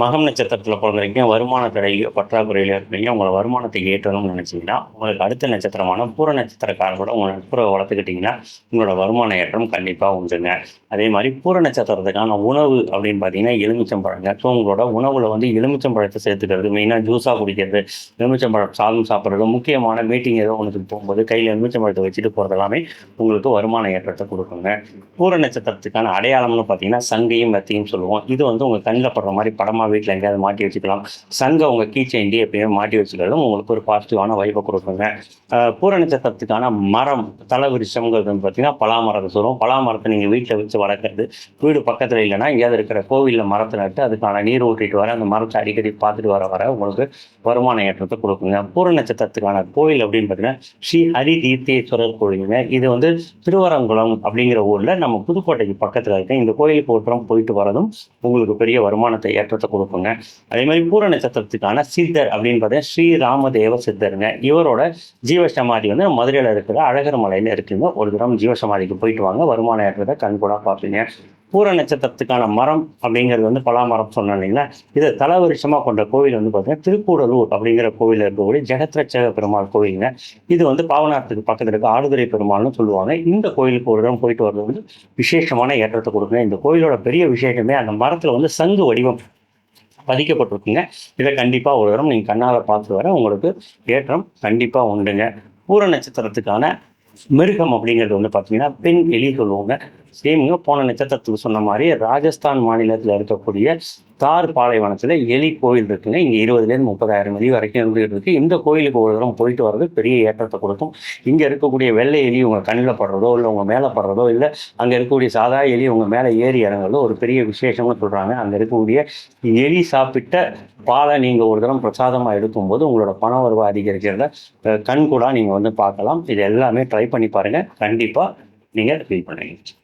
மகம் நட்சத்திரத்தில் பிறந்திருக்கீங்க வருமான தடை பற்றாக்குறையில் இருக்கீங்க உங்களை வருமானத்தை ஏற்றணும்னு நினச்சிங்கன்னா உங்களுக்கு அடுத்த நட்சத்திரமான பூர நட்சத்திரக்காரரோட உங்கள் நட்புறவை வளர்த்துக்கிட்டிங்கன்னா உங்களோட வருமான ஏற்றம் கண்டிப்பாக உண்டுங்க. அதே மாதிரி பூர நட்சத்திரத்துக்கான உணவு அப்படின்னு பார்த்தீங்கன்னா எலுமிச்சம்பழங்க ஸோ உங்களோட உணவில் வந்து எலுமிச்சம்பழத்தை சேர்த்துக்கிறது மெயினாக ஜூஸாக குடிக்கிறது எலுமிச்சம்பழம் சாதம் சாப்பிட்றது முக்கியமான மீட்டிங் ஏதோ ஒன்றுக்கு போகும்போது கையில் எலுமிச்சம்பழத்தை வச்சுட்டு போகிறது எல்லாமே உங்களுக்கு வருமான ஏற்றத்தை கொடுக்குங்க. பூர நட்சத்திரத்துக்கான அடையாளம்னு பார்த்தீங்கன்னா சங்கையும் மெத்தையும் சொல்லுவோம். இது வந்து உங்கள் கண்ணில் படுற மாதிரி படமாக வீட்டில் எங்கேயாவது மாட்டி வச்சுக்கலாம். சங்கம் உங்கள் கீச்சைண்டி எப்பயுமே மாட்டி வச்சுக்கிறதும் உங்களுக்கு ஒரு பாசிட்டிவான வைப்பை கொடுக்குங்க. பூரண சத்தத்துக்கான மரம் தலவிருஷம்ங்கிறது வந்து பார்த்தீங்கன்னா பலாமரத்தை சொல்லுவோம். பலாமரத்தை நீங்கள் வீட்டில் வச்சு வளர்க்குறது வீடு பக்கத்தில் இல்லைன்னா எங்கேயாவது இருக்கிற கோவிலில் மரத்தை நட்டு அதுக்கான நீர் ஊற்றிட்டு வர அந்த மரத்தை அடிக்கடி பார்த்துட்டு வர வர உங்களுக்கு வருமான ஏற்றத்தை கொடுக்குங்க. பூரண நட்சத்திரத்துக்கான கோவில் அப்படின்னு பார்த்தீங்கன்னா ஸ்ரீ ஹரி தீர்த்தேஸ்வரர் கோவிலுங்க. இது வந்து திருவரங்குளம் அப்படிங்கிற ஊரில் நம்ம புதுக்கோட்டைக்கு பக்கத்தில் இருக்க இந்த கோயிலுக்கு ஒருத்தரம் போயிட்டு வரதும் உங்களுக்கு பெரிய வருமானத்தை ஏற்றத்தை கொடுக்குங்க அதே மாதிரி பூர நட்சத்திரத்துக்கான சித்தர் அப்படின்னு பார்த்தீங்கன்னா ஸ்ரீ ராமதேவ சித்தருங்க. இவரோட ஜீவசமாதி வந்து மதுரையில் இருக்கிற அழகர் மலையில் இருக்குங்க. ஒரு தரம் ஜீவசமாதிக்கு போயிட்டு வாங்க. வருமான ஏற்றத்தை கண்கூடா பார்ப்பீங்க. பூர நட்சத்திரத்துக்கான மரம் அப்படிங்கிறது வந்து பலாமரம் சொன்னோம் இல்லைங்களா? இதை தலவருஷமாக கொண்ட கோவில் வந்து பார்த்தீங்கன்னா திருக்கூடலூர் அப்படிங்கிற கோவில் இருக்கக்கூடிய ஜெகத்ரட்சக பெருமாள் கோவிலுங்க. இது வந்து பாவனாத்துக்கு பக்கத்தில் இருக்க ஆடுதுறை பெருமாள்னு சொல்லுவாங்க. இந்த கோயிலுக்கு ஒரு இடம் போயிட்டு வர்றது வந்து விசேஷமான ஏற்றத்தை கொடுக்குங்க. இந்த கோயிலோட பெரிய விசேஷமே அந்த மரத்தில் வந்து சங்கு வடிவம். பதிக்கப்பட்டிருக்குங்க. இதை கண்டிப்பாக ஒரு தரம் நீங்கள் கண்ணால் பார்த்து வர உங்களுக்கு ஏற்றம் கண்டிப்பாக உண்டுங்க. பூர நட்சத்திரத்துக்கான மிருகம் அப்படிங்கிறது வந்து பார்த்தீங்கன்னா பெண் எலி சொல்லுவாங்க சேமிங்க போன நட்சத்திரத்துக்கு சொன்ன மாதிரி ராஜஸ்தான் மாநிலத்தில் இருக்கக்கூடிய தார் பாலைவனத்தில் எலி கோயில் இருக்குங்க. இங்கே இருபதுலேருந்து முப்பதாயிரம் எலி வரைக்கும் இருந்துகிட்டு இருக்கு. இந்த கோயிலுக்கு ஒரு தரம் போயிட்டு வர்றது பெரிய ஏற்றத்தை கொடுக்கும். இங்கே இருக்கக்கூடிய வெள்ளை எலி உங்கள் கண்ணில் படுறதோ இல்லை உங்கள் மேலே படுறதோ இல்லை அங்கே இருக்கக்கூடிய சாதா எலி உங்கள் மேலே ஏறி இறங்குறதோ ஒரு பெரிய விசேஷம்னு சொல்கிறாங்க அங்கே இருக்கக்கூடிய எலி சாப்பிட்ட பாலை நீங்கள் ஒரு தரம் பிரசாதமாக எடுக்கும்போது உங்களோட பண வருவாய் அதிகரிக்கிறத கண் கூட நீங்கள் வந்து பார்க்கலாம். இது எல்லாமே ட்ரை பண்ணி பாருங்கள் கண்டிப்பாக நீங்கள் ஃபீல் பண்ணுவீங்க.